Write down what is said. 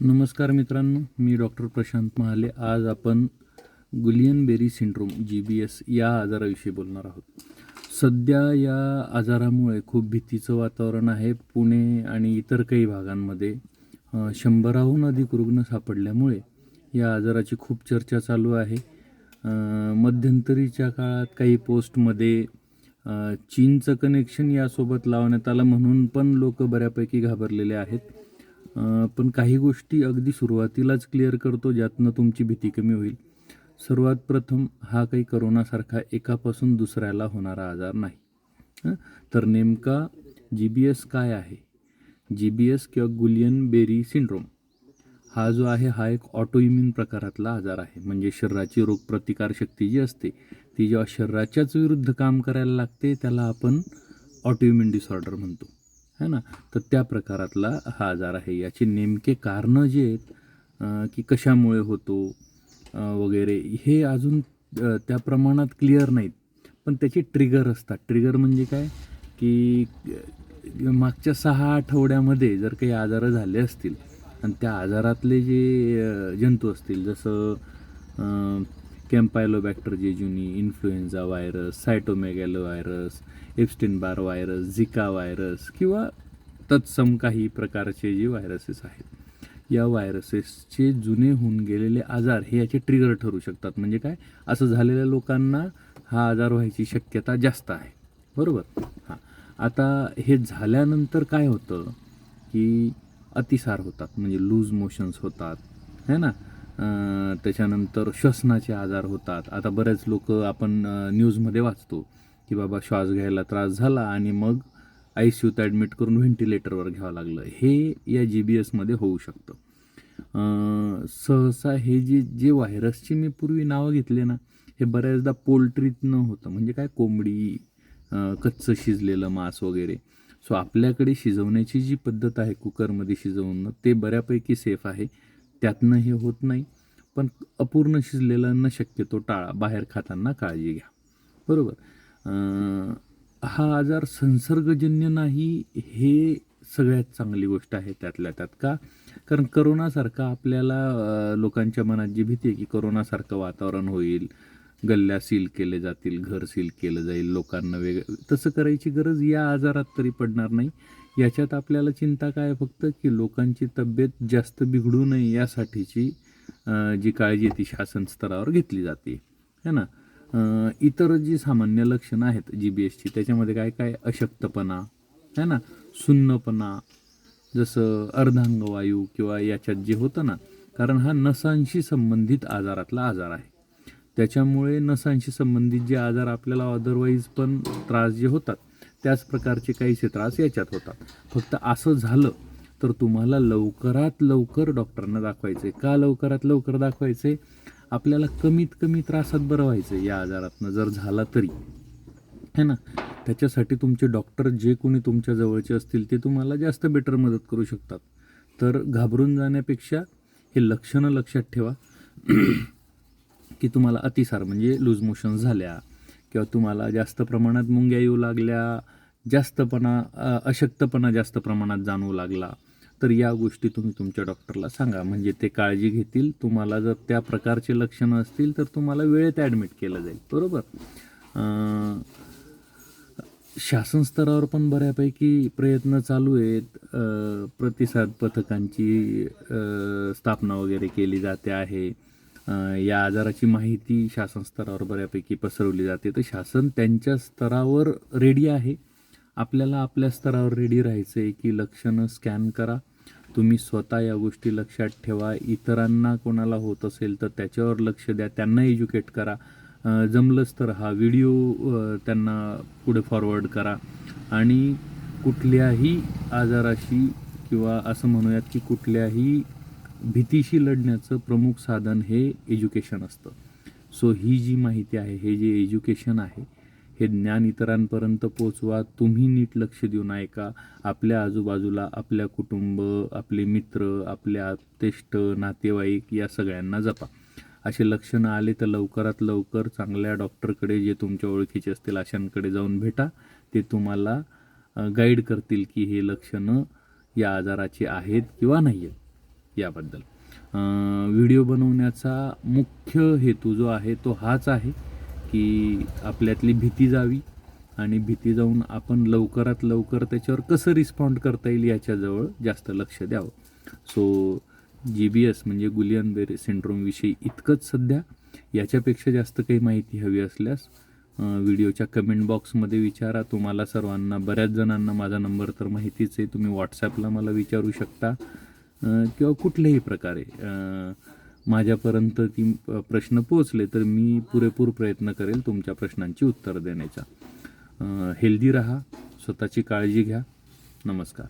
नमस्कार मित्रांनो मी डॉक्टर प्रशांत महाले. आज आपण Guillain Barre syndrome G B S या आजाराविषयी बोलणार आहोत. सध्या या आजारामुळे खूप भीतीचं वातावरण आहे. पुणे आणि इतर काही भागांमध्ये शंभराहून अधिक रुग्ण सापडल्यामुळे या आजाराची खूप चर्चा चालू आहे. मध्यंतरीच्या काळात काही पोस्टमध्ये चीनचं कनेक्शन यासोबत लावण्यात आलं म्हणून पण लोक बऱ्यापैकी घाबरलेले आहेत. पण काही गोष्टी अगदी सुरुवातीलाच क्लिअर करतो ज्यातनं तुमची भीती कमी होईल. सर्वात प्रथम हा काही करोनासारखा एकापासून दुसऱ्याला होणारा आजार नाही. तर नेमका जी बी एस काय आहे? जी बी एस किंवा गुलियन बेरी सिंड्रोम हा जो आहे हा एक ऑटोइम्युन प्रकारातला आजार आहे. म्हणजे शरीराची रोगप्रतिकारशक्ती जी असते ती जेव्हा शरीराच्याच विरुद्ध काम करायला लागते त्याला आपण ऑटोइम्युन डिसऑर्डर म्हणतो. है ना? तर त्या प्रकारातला हा आजार आहे. याचे नेमके कारणं जे आहेत की कशामुळे होतो वगैरे हे अजून त्या प्रमाणात क्लिअर नाहीत. पण त्याचे ट्रिगर असतात. ट्रिगर म्हणजे काय? की मागच्या सहा आठवड्यामध्ये जर काही आजार झाले असतील आणि त्या आजारातले जे जंतू असतील जसं campylobacter jejuni influenza virus cytomegalovirus Epstein Barr virus Zika virus किंवा तत्सम काही प्रकारचे जे व्हायरसेस आहेत. या व्हायरसेसचे जुने होऊन गेलेले आजार हे याचे ट्रिगर ठरू शकतात. म्हणजे काय? असं झालेल्या लोकांना हा आजार व्हायची शक्यता जास्त आहे. बरोबर? हां. आता हे झाल्यानंतर काय होतं? की अतिसार होतात. म्हणजे लूज मोशन्स होतात. है ना? त्याच्यानंतर श्वसनाचे आजार होतात. आता बरेच लोक आपण न्यूजमध्ये वाचतो की बाबा श्वास घ्यायला त्रास झाला आणि मग आय सी यूत ॲडमिट करून व्हेंटिलेटरवर घ्यावं लागलं. हे या जी बी एसमध्ये होऊ शकतं. सहसा हे जे जे व्हायरसची मी पूर्वी नावं घेतले ना हे बऱ्याचदा पोल्ट्रीतनं होतं. म्हणजे काय? कोंबडी कच्चं शिजलेलं मांस वगैरे. सो आपल्याकडे शिजवण्याची जी पद्धत आहे कुकरमध्ये शिजवणं ते बऱ्यापैकी सेफ आहे. त्यातनं हे होत नाही. पण अपूर्ण शिजलेलं न शक्यतो टाळा. बाहेर खाताना काळजी घ्या. बरोबर? हा आजार संसर्गजन्य नाही हे सगळ्यात चांगली गोष्ट आहे त्यातल्या त्यात का? कारण करोनासारखा आपल्याला लोकांच्या मनात जी भीती आहे की करोनासारखं वातावरण होईल गल्ल्या सील केले जातील घर सील केलं जाईल लोकांना वेग तसं करायची गरज या आजारात तरी पडणार नाही. याच्यात आपल्याला चिंता काय आहे फक्त की लोकांची तब्येत जास्त बिघडू नये यासाठीची जी काळजी ती शासन स्तरावर घेतली जाते. है ना? इतर जी सामान्य लक्षणं आहेत जी बी एसची त्याच्यामध्ये काय काय? अशक्तपणा है ना? सुन्नपणा जसं अर्धांगवायू किंवा याच्यात जे होतं ना कारण हा नसांशी संबंधित आजारातला आजार आहे. त्याच्यामुळे नसांशी संबंधित जे आजार आपल्याला अदरवाईज पण त्रास जे होतात त्याच प्रकारचे काहीसे त्रास याच्यात होतात. फक्त असं झालं तर तुम्हाला लवकरात लवकर डॉक्टरांना दाखवायचे का लवकरात लवकर दाखवायचे आपल्याला कमीत कमी त्रासात बरं व्हायचं आहे या आजारातनं जर झाला तरी. है ना? त्याच्यासाठी तुमचे डॉक्टर जे कोणी तुमच्या जवळचे असतील ते तुम्हाला जास्त बेटर मदत करू शकतात. तर घाबरून जाण्यापेक्षा हे लक्षणं लक्षात ठेवा की तुम्हाला अतिसार म्हणजे लूज मोशन झाल्या किंवा तुम्हाला जास्त प्रमाणात मुंग्या येऊ लागल्या जास्तपणा अशक्तपणा जास्त प्रमाणात जाणवू लागला तर या गोष्टी तुम्ही तुमच्या डॉक्टरला सांगा. म्हणजे ते काळजी घेतील तुम्हाला जर त्या प्रकारचे लक्षणं असतील तर तुम्हाला वेळेत ॲडमिट केलं जाईल. बरोबर? शासन स्तरावर पण बऱ्यापैकी प्रयत्न चालू आहेत. प्रतिसाद पथकांची स्थापना वगैरे केली जाते आहे. या आजाराची माहिती शासन स्तरावर बऱ्यापैकी पसरवली जाते. तर शासन त्यांच्या स्तरावर रेडी आहे. आपल्याला आपल्या स्तरावर रेडी राहायचं आहे की लक्षणं स्कॅन करा. तुम्ही स्वतः या गोष्टी लक्षात ठेवा. इतरांना कोणाला होत असेल तर त्याच्यावर लक्ष द्या. त्यांना एज्युकेट करा. जमलंच तर हा व्हिडिओ त्यांना पुढे फॉरवर्ड करा. आणि कुठल्याही आजाराशी किंवा असं म्हणूयात की कुठल्याही भीतीशी लढण्याचं प्रमुख साधन हे एज्युकेशन असतं. सो ही जी माहिती आहे हे जे एज्युकेशन आहे हे ज्ञान इतरांपर्यंत पोचवा तुम्ही नीट लक्ष देऊन ऐका आपल्या आजूबाजूला आपल्या कुटुंब आपले मित्र आपले आप्तेष्ट नातेवाईक या सगळ्यांना जपा. असे लक्षणं आले तर लवकरात लवकर चांगल्या डॉक्टरकडे जे तुमच्या ओळखीचे असतील अशांकडे जाऊन भेटा. ते तुम्हाला गाईड करतील की हे लक्षणं या आजाराची आहेत किंवा नाही आहेत याबद्दल. व्हिडिओ बनवण्याचा मुख्य हेतू जो आहे तो हाच आहे की आपल्यातली भीती जावी आणि भीती जाऊन आपण लवकरात लवकर त्याच्यावर कसं रिस्पॉन्ड करता येईल याच्याजवळ जास्त लक्ष द्यावं. सो जी बी एस म्हणजे गुलियन बेरे सिंड्रोमविषयी इतकंच सध्या याच्यापेक्षा जास्त काही माहिती हवी असल्यास व्हिडिओच्या कमेंट बॉक्समध्ये विचारा. तुम्हाला सर्वांना बऱ्याच जणांना माझा नंबर तर माहितीच आहे. तुम्ही व्हॉट्सॲपला मला विचारू शकता. किंवा कुठल्याही प्रकारे. माझ्यापर्यंत ती प्रश्न पोचले तर मी पुरेपूर प्रयत्न करेल तुमच्या प्रश्नांची उत्तर देण्याचा. हेल्दी राहा स्वतःची काळजी घ्या. नमस्कार.